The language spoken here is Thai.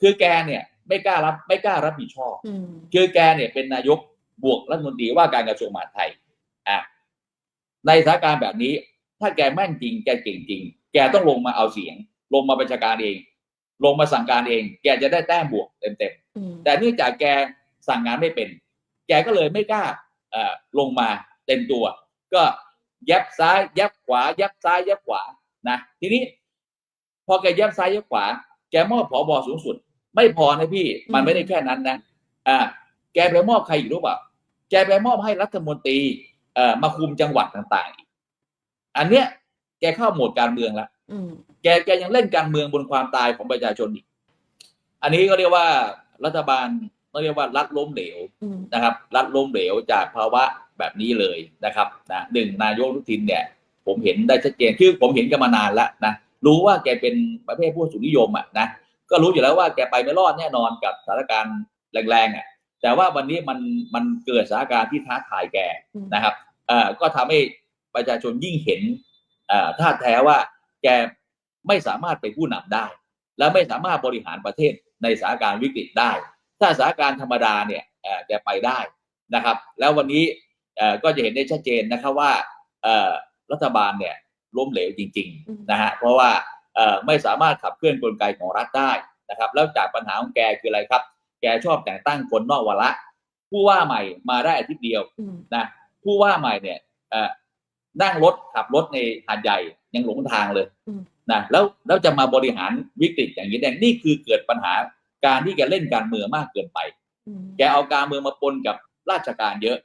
คือแกเนี่ยไม่กล้ารับไม่กล้ารับผิดชอบอืมคือแกเนี่ยเป็นนายกบวกรัฐมนตรีว่าการกระทรวงมหาดไทยอะในสถานการณ์แบบนี้ ถ้าแกแม่นจริง แกเก่งจริง แกต้องลงมาเอาเสียง ลงมาบัญชาการเอง ลงมาสั่งการเอง แกจะได้แต้มบวกเต็มอืมๆแต่เนื่องจากแกสั่งงานไม่เป็น แกก็เลยไม่กล้าเอ่อลงมาเต็มตัว ก็ยับซ้ายยับขวา ยับซ้ายยับขวานะทีนี้ พอแกยับซ้ายยับขวา แกมอบผอบอสูงสุด ไม่พอนะพี่ มันไม่ได้แค่นั้นนะอ่าแกไปมอบใครอีกรู้เปล่าแกไปมอบให้รัฐมนตรีเอ่อมาคุมจังหวัดต่างๆอีกอันเนี้ยแกเข้าโหมดการเมืองแล้วอืมแกแกยังเล่นการเมืองบนความตายของประชาชนอีก อันนี้ก็เรียกว่ารัฐบาลต้องเรียกว่ารัฐล้มเหลวอืมนะครับ รัฐล้มเหลวจากภาวะแบบนี้เลยนะครับนะหนึ่งนายกอนุทินเนี่ย ผมเห็นได้ชัดเจนคือผมเห็นกันมานานแล้วนะรู้ว่าแกเป็นประเภทผู้สูงนิยมอะนะ ก็รู้อยู่แล้วว่าแกไปไม่รอดแน่นอนกับสถานการณ์แรงๆอะแต่ว่าวันนี้มันมันเกิดสถานการณ์ที่ท้าทายแกอืมนะครับเอ่อก็ทำให้ประชาชนยิ่งเห็นเอ่อท่าแท้ว่าแกไม่สามารถเป็นผู้นำได้ และไม่สามารถบริหารประเทศในสถานการณ์วิกฤตได้ ถ้าสถานการณ์ธรรมดาเนี่ยเอ่อแกไปได้นะครับ แล้ววันนี้เอ่อก็จะเห็นได้ชัดเจนนะครับว่าเอ่อรัฐบาลเนี่ยล้มเหลวจริงอืมๆนะฮะเพราะว่าเอ่อ ไม่สามารถขับเคลื่อนกลไกของรัฐได้นะครับ แล้วจากปัญหาของแกคืออะไรครับ แกชอบแต่งตั้งคนนอกวาระผู้ว่าใหม่มาได้อาทิตย์เดียวอืมนะผู้ว่าใหม่เนี่ยเอ่อนั่งรถขับรถในหาดใหญ่ยังหลงทางเลยอืมนะแล้วแล้วจะมาบริหารวิกฤตอย่างนี้ได้นี่คือเกิดปัญหาการที่แกเล่นการเมืองมากเกินไปอืมแกเอาการเมืองมาปนกับราชการเยอะ